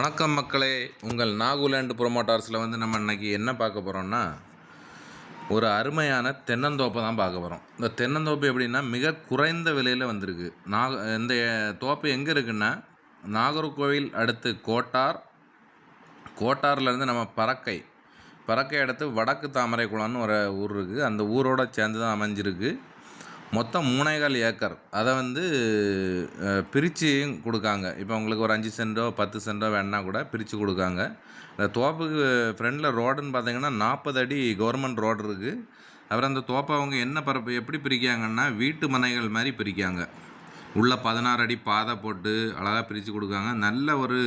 வணக்கம் மக்களே. உங்கள் நாகுலேண்டு ப்ரொமோட்டார்ஸில் வந்து நம்ம இன்றைக்கி என்ன பார்க்க போகிறோம்னா ஒரு அருமையான தென்னந்தோப்பை தான் பார்க்க போகிறோம் இந்த தென்னந்தோப்பு எப்படின்னா மிக குறைந்த விலையில் வந்திருக்கு. நாக இந்த தோப்பு எங்கே இருக்குன்னா நாகர்கோவில் அடுத்து கோட்டார் கோட்டார்லேருந்து நம்ம பறக்கை பறக்கை அடுத்து வடக்கு தாமரை குளம்னு ஒரு ஊர் இருக்குது அந்த ஊரோட சேர்ந்து தான் அமைஞ்சிருக்கு. மொத்தம் மூணேகால் ஏக்கர். அதை வந்து பிரித்து கொடுக்காங்க. இப்போ உங்களுக்கு ஒரு அஞ்சு சென்டோ பத்து சென்டோ வேணா கூட பிரித்து கொடுக்காங்க. இந்த தோப்புக்கு ஃப்ரெண்டில் ரோடுன்னு பார்த்தீங்கன்னா நாற்பது அடி கவர்மெண்ட் ரோடு இருக்குது அப்புறம் அந்த தோப்பை அவங்க என்ன பரப்பு எப்படி பிரிக்காங்கன்னா வீட்டு மனைகள் மாதிரி பிரிக்காங்க உள்ளே பதினாறு அடி பாதை போட்டு அழகாக பிரித்து கொடுக்காங்க. நல்ல ஒரு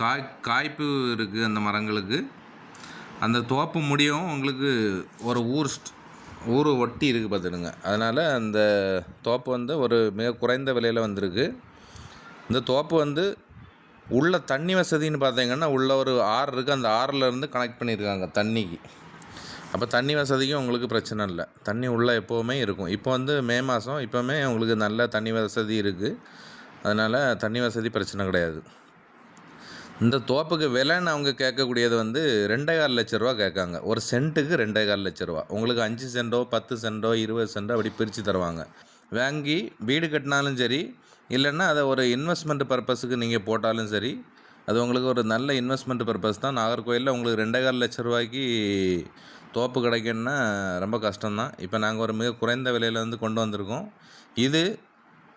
காய் காய்ப்பு இருக்குது அந்த மரங்களுக்கு. அந்த தோப்பு முடியவும் உங்களுக்கு ஒரு ஊர்ஸ்ட். ஊர் ஒட்டி இருக்குது பார்த்துடுங்க. அதனால் அந்த தோப்பு வந்து ஒரு மிக குறைந்த விலையில் வந்திருக்கு. இந்த தோப்பு வந்து உள்ள தண்ணி வசதின்னு பார்த்தீங்கன்னா உள்ள ஒரு ஆறு இருக்குது அந்த ஆறுலேருந்து கனெக்ட் பண்ணியிருக்காங்க தண்ணிக்கு. அப்போ தண்ணி வசதிக்கும் உங்களுக்கு பிரச்சனை இல்லை. தண்ணி உள்ளே எப்போவுமே இருக்கும். இப்போ வந்து மே மாதம் இப்போவுமே உங்களுக்கு நல்ல தண்ணி வசதி இருக்குது அதனால் தண்ணி வசதி பிரச்சனை கிடையாது. இந்த தோப்புக்கு விலைன்னு அவங்க கேட்கக்கூடியது வந்து ரெண்டே கால் லட்ச ரூபா கேட்காங்க. ஒரு சென்ட்டுக்கு ரெண்டே கால் லட்ச ரூபா. உங்களுக்கு அஞ்சு சென்டோ பத்து சென்டோ இருபது சென்டோ அப்படி பிரித்து தருவாங்க. வாங்கி வீடு கட்டினாலும் சரி இல்லைன்னா அதை ஒரு இன்வெஸ்ட்மெண்ட் பர்பஸுக்கு நீங்கள் போட்டாலும் சரி அது உங்களுக்கு ஒரு நல்ல இன்வெஸ்ட்மெண்ட் பர்பஸ் தான். நாகர்கோயிலில் உங்களுக்கு ரெண்டே கால் லட்ச ரூபாய்க்கு தோப்பு கிடைக்குன்னா ரொம்ப கஷ்டம்தான். இப்போ நாங்கள் ஒரு மிக குறைந்த விலையில் வந்து கொண்டு வந்திருக்கோம். இது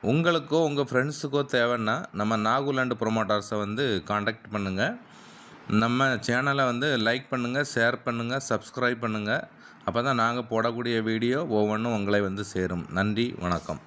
உங்களுக்கோ உங்கள் ஃப்ரெண்ட்ஸுக்கோ தேவைன்னா நம்ம நாகுலாண்டு ப்ரொமோட்டர்ஸை வந்து காண்டாக்ட் பண்ணுங்கள் நம்ம சேனலை வந்து லைக் பண்ணுங்கள் ஷேர் பண்ணுங்கள் சப்ஸ்கிரைப் பண்ணுங்கள் அப்போ தான் நாங்கள் போடக்கூடிய வீடியோ ஒவ்வொன்றும் உங்களை வந்து சேரும். நன்றி வணக்கம்.